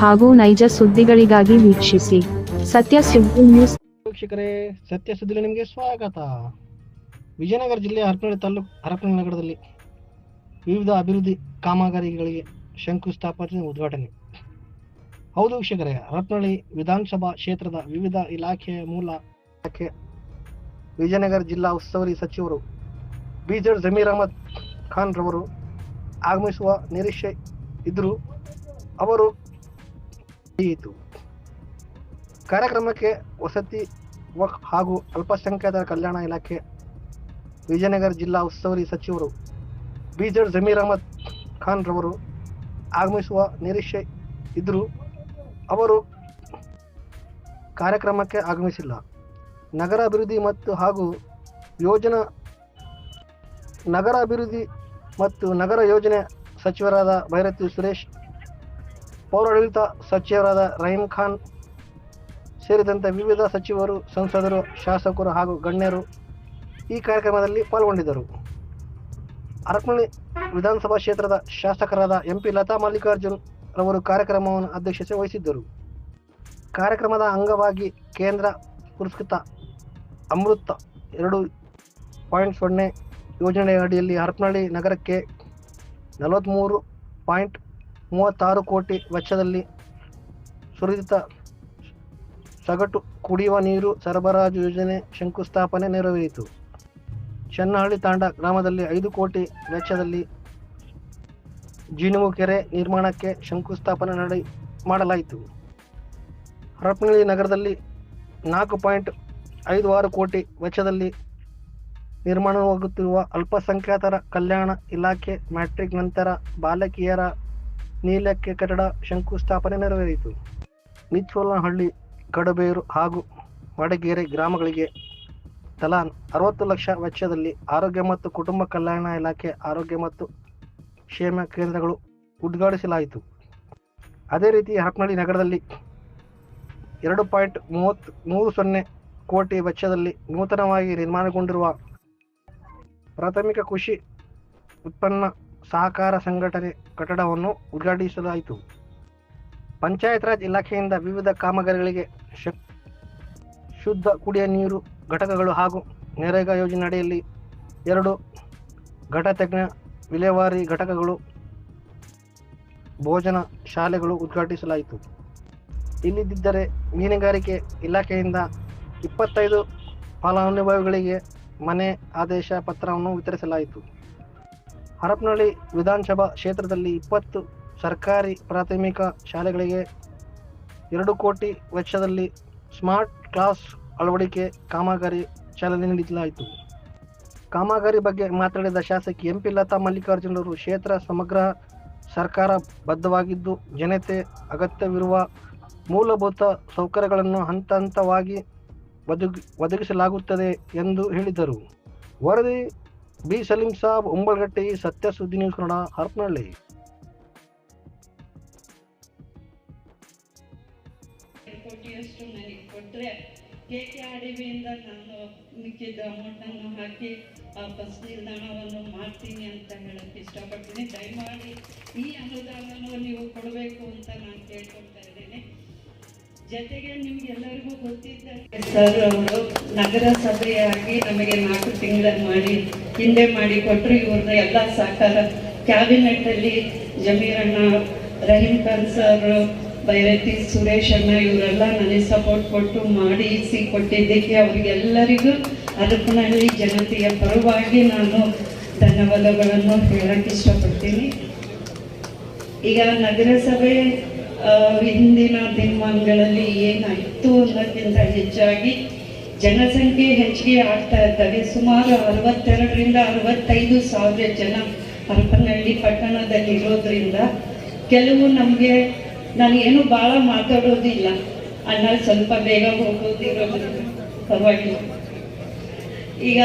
ಹಾಗೂ ನೈಜ ಸುದ್ದಿಗಳಿಗಾಗಿ ವೀಕ್ಷಿಸಿ. ಸತ್ಯ ಸುದ್ದಿ ನ್ಯೂಸ್. ವೀಕ್ಷಕರೇ, ಸತ್ಯ ಸುದ್ದಿಲಿ ನಿಮಗೆ ಸ್ವಾಗತ. ವಿಜಯನಗರ ಜಿಲ್ಲೆ ಹರಪನಹಳ್ಳಿ ತಾಲೂಕು ಹರಪನಹಳ್ಳಿ ನಗರದಲ್ಲಿ ವಿವಿಧ ಅಭಿವೃದ್ಧಿ ಕಾಮಗಾರಿಗಳಿಗೆ ಶಂಕುಸ್ಥಾಪನೆ ಉದ್ಘಾಟನೆ. ಹೌದು ವೀಕ್ಷಕರೇ, ಹರಪನಹಳ್ಳಿ ವಿಧಾನಸಭಾ ಕ್ಷೇತ್ರದ ವಿವಿಧ ಇಲಾಖೆಯ ಮೂಲ ಇಲಾಖೆ ವಿಜಯನಗರ ಜಿಲ್ಲಾ ಉಸ್ತುವಾರಿ ಸಚಿವರು ಬಿಜೆಡ್ ಜಮೀರ್ ಅಹಮದ್ ಖಾನ್ ರವರು ಆಗಮಿಸುವ ನಿರೀಕ್ಷೆ ಇದ್ದರೂ ಅವರು ಕಾರ್ಯಕ್ರಮಕ್ಕೆ ವಸತಿ ವಕ್ ಹಾಗೂ ಅಲ್ಪಸಂಖ್ಯಾತರ ಕಲ್ಯಾಣ ಇಲಾಖೆ, ವಿಜಯನಗರ ಜಿಲ್ಲಾ ಉಸ್ತುವಾರಿ ಸಚಿವರು ಬಿಜೆಡ್ ಜಮೀರ್ ಅಹಮದ್ ಖಾನ್ ರವರು ಆಗಮಿಸುವ ನಿರೀಕ್ಷೆ ಇದ್ರು ಅವರು ಕಾರ್ಯಕ್ರಮಕ್ಕೆ ಆಗಮಿಸಿಲ್ಲ. ನಗರ ಅಭಿವೃದ್ಧಿ ಮತ್ತು ಹಾಗೂ ಯೋಜನಾ ನಗರ ಅಭಿವೃದ್ಧಿ ಮತ್ತು ನಗರ ಯೋಜನೆ ಸಚಿವರಾದ ಭೈರತಿ ಸುರೇಶ್ ಪೌರಾಡಳಿತ ಸಚಿವರಾದ ರಹೀಂ ಖಾನ್ ಸೇರಿದಂತೆ ವಿವಿಧ ಸಚಿವರು, ಸಂಸದರು, ಶಾಸಕರು ಹಾಗೂ ಗಣ್ಯರು ಈ ಕಾರ್ಯಕ್ರಮದಲ್ಲಿ ಪಾಲ್ಗೊಂಡಿದ್ದರು. ಹರಪನಹಳ್ಳಿ ವಿಧಾನಸಭಾ ಕ್ಷೇತ್ರದ ಶಾಸಕರಾದ ಎಂಪಿ ಲತಾ ಮಲ್ಲಿಕಾರ್ಜುನ್ ರವರು ಕಾರ್ಯಕ್ರಮವನ್ನು ಅಧ್ಯಕ್ಷತೆ ವಹಿಸಿದ್ದರು. ಕಾರ್ಯಕ್ರಮದ ಅಂಗವಾಗಿ ಕೇಂದ್ರ ಪುರಸ್ಕೃತ ಅಮೃತ ಎರಡು ಪಾಯಿಂಟ್ ಸೊನ್ನೆ ಯೋಜನೆಯ ಅಡಿಯಲ್ಲಿ ಹರಪನಹಳ್ಳಿ ನಗರಕ್ಕೆ ನಲವತ್ತ್ಮೂರು ಪಾಯಿಂಟ್ ಮೂವತ್ತಾರು ಕೋಟಿ ವೆಚ್ಚದಲ್ಲಿ ಸುರಿದಿತ ಸಗಟು ಕುಡಿಯುವ ನೀರು ಸರಬರಾಜು ಯೋಜನೆ ಶಂಕುಸ್ಥಾಪನೆ ನೆರವೇರಿತು. ಚನ್ನಹಳ್ಳಿ ತಾಂಡ ಗ್ರಾಮದಲ್ಲಿ ಐದು ಕೋಟಿ ವೆಚ್ಚದಲ್ಲಿ ಜೀನುಗು ಕೆರೆ ನಿರ್ಮಾಣಕ್ಕೆ ಶಂಕುಸ್ಥಾಪನೆ ನಡೆ ಮಾಡಲಾಯಿತು. ಹರಪನಹಳ್ಳಿ ನಗರದಲ್ಲಿ ನಾಲ್ಕು ಪಾಯಿಂಟ್ ಐದು ಆರು ಕೋಟಿ ವೆಚ್ಚದಲ್ಲಿ ನಿರ್ಮಾಣವಾಗುತ್ತಿರುವ ಅಲ್ಪಸಂಖ್ಯಾತರ ಕಲ್ಯಾಣ ಇಲಾಖೆ ಮ್ಯಾಟ್ರಿಕ್ ನಂತರ ಬಾಲಕಿಯರ ನೀಲಕ್ಕೆ ಕಟ್ಟಡ ಶಂಕುಸ್ಥಾಪನೆ ನೆರವೇರಿತು. ನಿಚ್ಚೋಲನಹಳ್ಳಿ ಕಡಬೇರು ಹಾಗೂ ವಡಗೇರೆ ಗ್ರಾಮಗಳಿಗೆ ತಲಾ ಅರವತ್ತು ಲಕ್ಷ ವೆಚ್ಚದಲ್ಲಿ ಆರೋಗ್ಯ ಮತ್ತು ಕುಟುಂಬ ಕಲ್ಯಾಣ ಇಲಾಖೆ ಆರೋಗ್ಯ ಮತ್ತು ಕ್ಷೇಮ ಕೇಂದ್ರಗಳು ಉದ್ಘಾಟಿಸಲಾಯಿತು. ಅದೇ ರೀತಿ ಹರಪನಹಳ್ಳಿ ನಗರದಲ್ಲಿ ಎರಡು ಪಾಯಿಂಟ್ ಮೂವತ್ತು ಮೂರು ಸೊನ್ನೆ ಕೋಟಿ ವೆಚ್ಚದಲ್ಲಿ ನೂತನವಾಗಿ ನಿರ್ಮಾಣಗೊಂಡಿರುವ ಪ್ರಾಥಮಿಕ ಕೃಷಿ ಉತ್ಪನ್ನ ಸಹಕಾರ ಸಂಘಟನೆ ಕಟ್ಟಡವನ್ನು ಉದ್ಘಾಟಿಸಲಾಯಿತು. ಪಂಚಾಯತ್ ರಾಜ್ ಇಲಾಖೆಯಿಂದ ವಿವಿಧ ಕಾಮಗಾರಿಗಳಿಗೆ ಶುದ್ಧ ಕುಡಿಯ ನೀರು ಘಟಕಗಳು ಹಾಗೂ ನರೇಗಾ ಯೋಜನೆ ಅಡಿಯಲ್ಲಿ ಎರಡು ಘಟತಜ್ಞ ವಿಲೇವಾರಿ ಘಟಕಗಳು, ಭೋಜನ ಶಾಲೆಗಳು ಉದ್ಘಾಟಿಸಲಾಯಿತು. ಇಲ್ಲಿದ್ದರೆ ಮೀನುಗಾರಿಕೆ ಇಲಾಖೆಯಿಂದ ಇಪ್ಪತ್ತೈದು ಫಲಾನುಭವಿಗಳಿಗೆ ಮನೆ ಆದೇಶ ಪತ್ರವನ್ನು ವಿತರಿಸಲಾಯಿತು. ಹರಪನಹಳ್ಳಿ ವಿಧಾನಸಭಾ ಕ್ಷೇತ್ರದಲ್ಲಿ ಇಪ್ಪತ್ತು ಸರ್ಕಾರಿ ಪ್ರಾಥಮಿಕ ಶಾಲೆಗಳಿಗೆ ಎರಡು ಕೋಟಿ ವೆಚ್ಚದಲ್ಲಿ ಸ್ಮಾರ್ಟ್ ಕ್ಲಾಸ್ ಅಳವಡಿಕೆ ಕಾಮಗಾರಿ ಚಾಲನೆ ನೀಡಲಾಯಿತು. ಕಾಮಗಾರಿ ಬಗ್ಗೆ ಮಾತನಾಡಿದ ಶಾಸಕಿ ಎಂಪಿ ಲತಾ ಮಲ್ಲಿಕಾರ್ಜುನರು, ಕ್ಷೇತ್ರ ಸಮಗ್ರ ಸರ್ಕಾರ ಬದ್ಧವಾಗಿದ್ದು, ಜನತೆ ಅಗತ್ಯವಿರುವ ಮೂಲಭೂತ ಸೌಕರ್ಯಗಳನ್ನು ಹಂತ ಹಂತವಾಗಿ ಒದಗಿ ಒದಗಿಸಲಾಗುತ್ತದೆ ಎಂದು ಹೇಳಿದರು. ವರದಿ ಬಿ ಸಲೀಂ ಸಾಬ್ ಉಂಬಳಗಟ್ಟಿ ಸತ್ಯ ಸುದ್ದಿ ನ್ಯೂಸ್ ಕನ್ನಡ, ಹರಪನಹಳ್ಳಿ. ಕೋಟಿಯಷ್ಟು ನನಗೆ ಕೊಟ್ಟರೆ ಕೆ ಕೆ ಆರ್ ಡಿ ಬಿಯಿಂದ ನಾನು ಮಿಕ್ಕಿದ ಅಮೌಂಟನ್ನು ಹಾಕಿ ಆ ಬಸ್ ನಿಲ್ದಾಣವನ್ನು ಮಾಡ್ತೀನಿ ಅಂತ ಹೇಳಕ್ಕೆ ಇಷ್ಟಪಡ್ತೀನಿ. ದಯಮಾಡಿ ಈ ಅನುದಾನವನ್ನು ನೀವು ಕೊಡಬೇಕು ಅಂತ ನಾನು ಕೇಳ್ಕೊಳ್ತಾ ಇದ್ದೇನೆ. ಜೊತೆಗೆ ನಿಮ್ಗೆಲ್ಲರಿಗೂ ಗೊತ್ತಿದ್ದ ಸರ್ ಅವರು ನಗರಸಭೆಯಾಗಿ ನಮಗೆ ನಾಲ್ಕು ತಿಂಗಳ ಮಾಡಿ, ಹಿಂದೆ ಮಾಡಿ ಕೊಟ್ಟರು ಇವ್ರನ್ನ ಎಲ್ಲ ಸಹಕಾರ. ಕ್ಯಾಬಿನೆಟ್ಟಲ್ಲಿ ಜಮೀರಣ್ಣ, ರಹೀಂ ಖಾನ್ ಸರ್, ಬೈರತಿ ಸುರೇಶ್ ಅಣ್ಣ, ಇವರೆಲ್ಲ ನನಗೆ ಸಪೋರ್ಟ್ ಕೊಟ್ಟು ಮಾಡಿ ಸಿ ಕೊಟ್ಟಿದ್ದಕ್ಕೆ ಅವರಿಗೆಲ್ಲರಿಗೂ ಹರಪನಹಳ್ಳಿ ಜನತೆಯ ಪರವಾಗಿ ನಾನು ಧನ್ಯವಾದಗಳನ್ನು ಹೇಳಕ್ಕೆ ಇಷ್ಟಪಡ್ತೀನಿ. ಈಗ ನಗರಸಭೆ ಹಿಂದಿನ ದಿನಮಾನಗಳಲ್ಲಿ ಏನಾಯಿತು ಅನ್ನೋದಕ್ಕಿಂತ ಹೆಚ್ಚಾಗಿ ಜನಸಂಖ್ಯೆ ಹೆಚ್ಚಿಗೆ ಆಗ್ತಾ ಇದ್ದಾರೆ ಸುಮಾರು ಅರವತ್ತೆರಡರಿಂದ ಅರವತ್ತೈದು ಸಾವಿರ ಜನ ಹರಪನಹಳ್ಳಿ ಪಟ್ಟಣದಲ್ಲಿ ಇರೋದ್ರಿಂದ ಕೆಲವು ನಮಗೆ ನಾನು ಏನು ಭಾಳ ಮಾತಾಡೋದಿಲ್ಲ. ಅಣ್ಣ ಸ್ವಲ್ಪ ಬೇಗ ಹೋಗೋದಿರೋದ್ರಿಂದ ಪರವಾಗಿಲ್ಲ. ಈಗ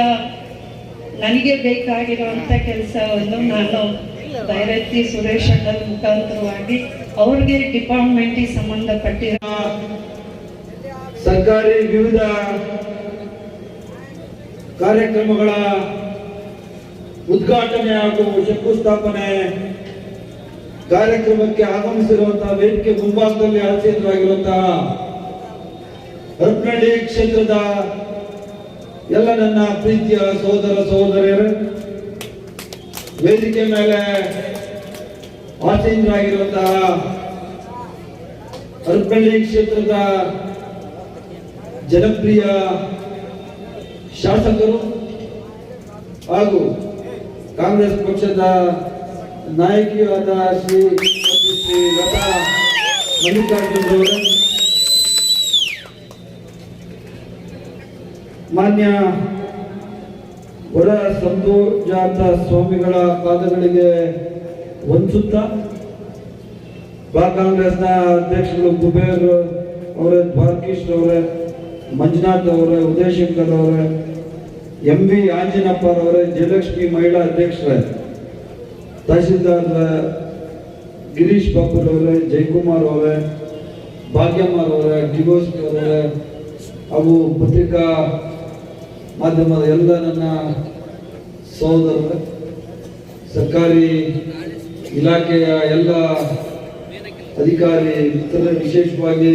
ನನಗೆ ಬೇಕಾಗಿರುವಂಥ ಕೆಲಸವನ್ನು ನಾನು ಭೈರತಿ ಸುರೇಶ್ ಅಣ್ಣರ ಮುಖಾಂತರವಾಗಿ ಅವ್ರಿಗೆ ಡಿಪಾರ್ಟ್ಮೆಂಟಿಗೆ ಸಂಬಂಧಪಟ್ಟಿರೋ ಸರ್ಕಾರಿ ವಿವಿಧ ಕಾರ್ಯಕ್ರಮಗಳ ಉದ್ಘಾಟನೆ ಹಾಗೂ ಶಂಕುಸ್ಥಾಪನೆ ಕಾರ್ಯಕ್ರಮಕ್ಕೆ ಆಗಮಿಸಿರುವಂತಹ ವೇದಿಕೆ ಮುಂಭಾಗದಲ್ಲಿ ಆಸೀನರಾಗಿರುವಂತಹ ರತ್ನಳ್ಳಿ ಕ್ಷೇತ್ರದ ಎಲ್ಲ ನನ್ನ ಪ್ರೀತಿಯ ಸಹೋದರ ಸಹೋದರಿಯರು ವೇದಿಕೆ ಮೇಲೆ ಆಸೀನರಾಗಿರುವಂತಹ ಅರ್ಪಳ್ಳಿ ಕ್ಷೇತ್ರದ ಜನಪ್ರಿಯ ಶಾಸಕರು ಹಾಗೂ ಕಾಂಗ್ರೆಸ್ ಪಕ್ಷದ ನಾಯಕಿಯಾದ ಶ್ರೀ ಶ್ರೀ ಲತಾ ಮಲ್ಲಿಕಾರ್ಜುನ್ ಮಾನ್ಯ ವರ ಸಂತೋಜಾತ ಸ್ವಾಮಿಗಳ ಪಾದಗಳಿಗೆ ವಂಚುತ್ತ ಬಾ ಕಾಂಗ್ರೆಸ್ನ ಅಧ್ಯಕ್ಷರು ಕುಬೇರ್ ಅವರೇ ಬಾಲಕೃಷ್ಣ ಅವರೇ, ಮಂಜುನಾಥ್ ಅವರೇ, ಉದಯಶಂಕರ್ ಅವರೇ ಎಂ ವಿ ಆಂಜನಪ್ಪ ಅವರೇ, ಜಯಲಕ್ಷ್ಮಿ ಮಹಿಳಾ ಅಧ್ಯಕ್ಷರೇ, ತಹಸೀಲ್ದಾರ್ ಗಿರೀಶ್ ಬಾಬುರ್ ಅವರೇ, ಜಯಕುಮಾರ್ ಅವರೇ ಭಾಗ್ಯಮ್ಮ ಅವರೇ ಡಿಗೋಸ್ಕಿ ಅವರೇ ಹಾಗೂ ಪತ್ರಿಕಾ ಮಾಧ್ಯಮದ ಎಲ್ಲ ನನ್ನ ಸಹೋದರ ಸರ್ಕಾರಿ ಇಲಾಖೆಯ ಎಲ್ಲ ಅಧಿಕಾರಿ ಮಿತ್ರರೇ ವಿಶೇಷವಾಗಿ